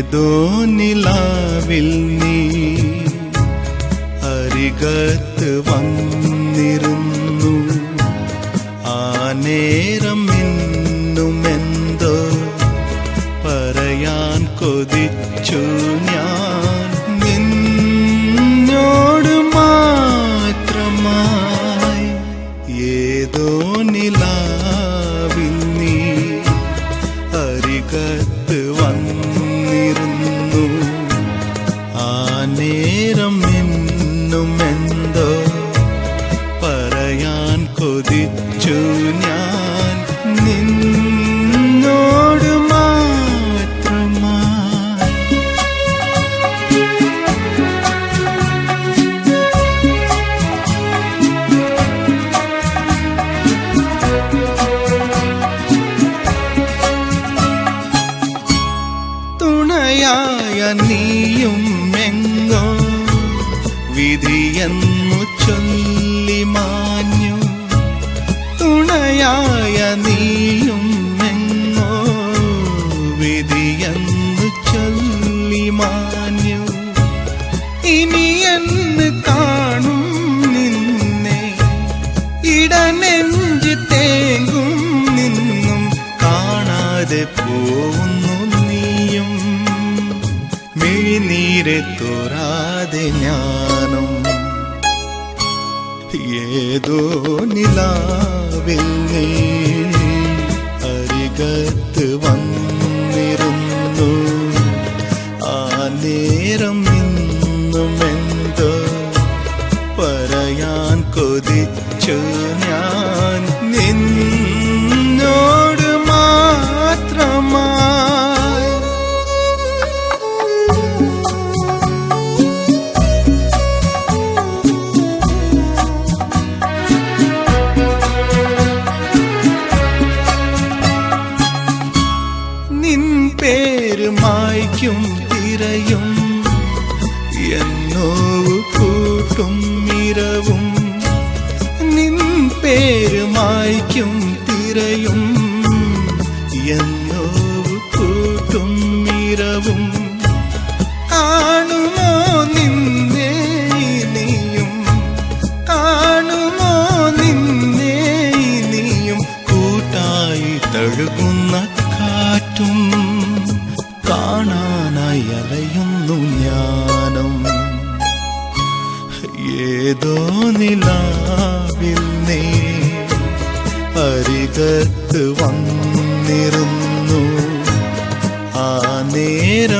ഏതോ നിലാവിൽ നീ അരികത്ത് വന്നിരുന്നു ആ നേരം നേരം ഇന്നും എന്തോ പറയാൻ കൊതിച്ചു ഞാൻ. വിധിയെന്നു ചൊല്ലി മാഞ്ഞു തുണയായ നീയും എങ്ങോ ചൊല്ലി കാണും നിന്നെ. തേങ്ങും നിന്നും കാണാതെ പോകുന്നു മിഴിനീരെ തോരാതെ ഞാനും ഏതോ നിലാവിൽ നീ അരികത്ത് വന്നിരുന്നു ആ നേരം മായ്ക്കും തിരയും. എന്നോ കൂട്ടും ഇരവും നിൻ പേര് മായ്ക്കും തിരയും. എന്നോ കൂട്ടും ഇരവും കാണുമോ നിന്നെ ഇനിയും? കാണുമോ നിന്നെ ഇനിയും? കൂട്ടായി തഴുകുന്ന കാണാനായി ജ്ഞാനം. ഞാനും ഏതോ നിലാവിൽ നീ അരികത്ത് വന്നിരുന്നു. ആ നേരം